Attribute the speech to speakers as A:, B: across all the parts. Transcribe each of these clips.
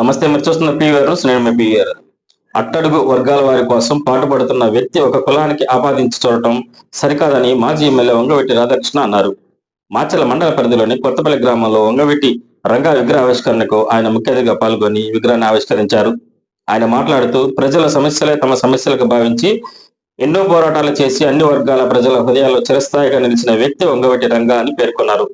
A: నమస్తే మీరు చూస్తున్న పీవీఆర్ నేను మీ పీవీఆర్ అట్టడుగు వర్గాల వారి కోసం పాటుపడుతున్న వ్యక్తి ఒక కులానికి ఆపాదించి చూడటం సరికాదని మాజీ ఎమ్మెల్యే వంగవెట్టి రాధాకృష్ణ అన్నారు. మాచల మండల పరిధిలోని కొత్తపల్లి గ్రామంలో వంగవెట్టి రంగా విగ్రహ ఆవిష్కరణకు ఆయన ముఖ్య అతిథిగా పాల్గొని విగ్రహాన్ని ఆవిష్కరించారు. ఆయన మాట్లాడుతూ ప్రజల సమస్యలే తమ సమస్యలకు భావించి ఎన్నో పోరాటాలు చేసి అన్ని వర్గాల ప్రజల హృదయాల్లో చిరస్థాయిగా నిలిచిన వ్యక్తి వంగవెట్టి రంగా అని పేర్కొన్నారు.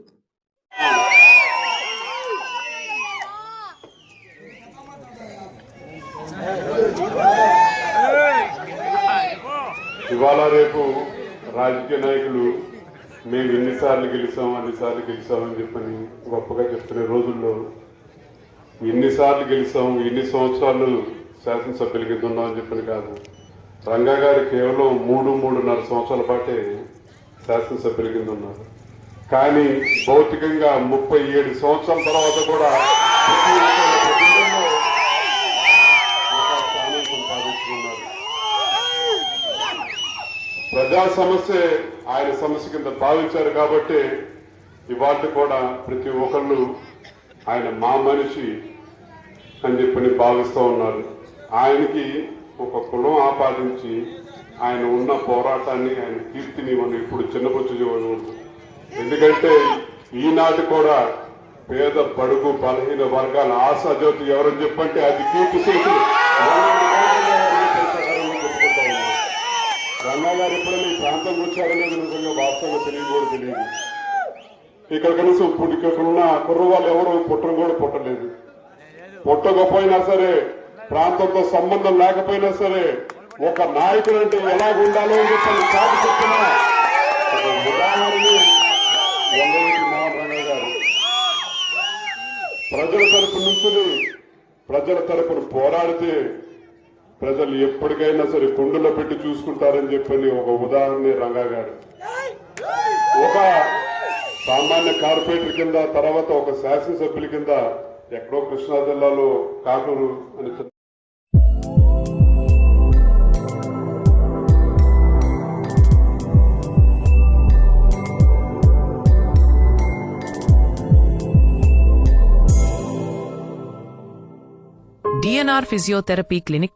B: ఇవాళ రేపు రాజకీయ నాయకులు మేము ఎన్నిసార్లు గెలిచాం అన్నిసార్లు గెలిచామని చెప్పని గొప్పగా చెప్తున్న రోజుల్లో ఎన్నిసార్లు గెలిచాం ఎన్ని సంవత్సరాలు శాసనసభ్యులు కింద ఉన్నామని చెప్పని కాదు. రంగా గారు కేవలం మూడు మూడున్నర సంవత్సరాల పాటే శాసనసభ్యుల కింద ఉన్నారు. కానీ భౌతికంగా ముప్పై ఏడు సంవత్సరాల తర్వాత కూడా ప్రజా సమస్య ఆయన సమస్య కింద భావించారు కాబట్టి ఇవాళ కూడా ప్రతి ఒక్కళ్ళు ఆయన మా మనిషి అని చెప్పని భావిస్తూ ఉన్నారు. ఆయనకి ఒక కులం ఆపాదించి ఆయన ఉన్న పోరాటాన్ని ఆయన కీర్తిని మనం ఇప్పుడు చిన్నపుచ్చు చేయకూడదు. ఎందుకంటే ఈనాటి కూడా పేద బడుగు బలహీన వర్గాల ఆశాజ్యోతి ఎవరని చెప్పంటే అది కీర్తి ఈ నిజంగా వాస్తవంగా తెలియదు కూడా తెలియదు. ఇక్కడ కనీసం ఇప్పుడు ఇక్కడ ఉన్న కుర్రవాళ్ళు ఎవరు పుట్టడం కూడా పుట్టలేదు. పుట్టకపోయినా సరే ప్రాంతంతో సంబంధం లేకపోయినా సరే ఒక నాయకుడు అంటే ఎలా ఉండాలో అని చెప్పి చాటి చెప్పిన ఒక గారు. ప్రజల తరపు నుంచి ప్రజల తరపున పోరాడితే ప్రజలు ఎప్పటికైనా సరే కుండలో పెట్టి చూసుకుంటారని చెప్పని ఒక ఉదాహరణ రంగా గారు. ఒక సామాన్య కార్పొరేటర్ కింద తర్వాత ఒక శాసనసభ్యుల కింద ఎక్కడో కృష్ణా జిల్లాలో కాకూరు అని
C: డిఎన్ఆర్ ఫిజియోథెరపీ క్లినిక్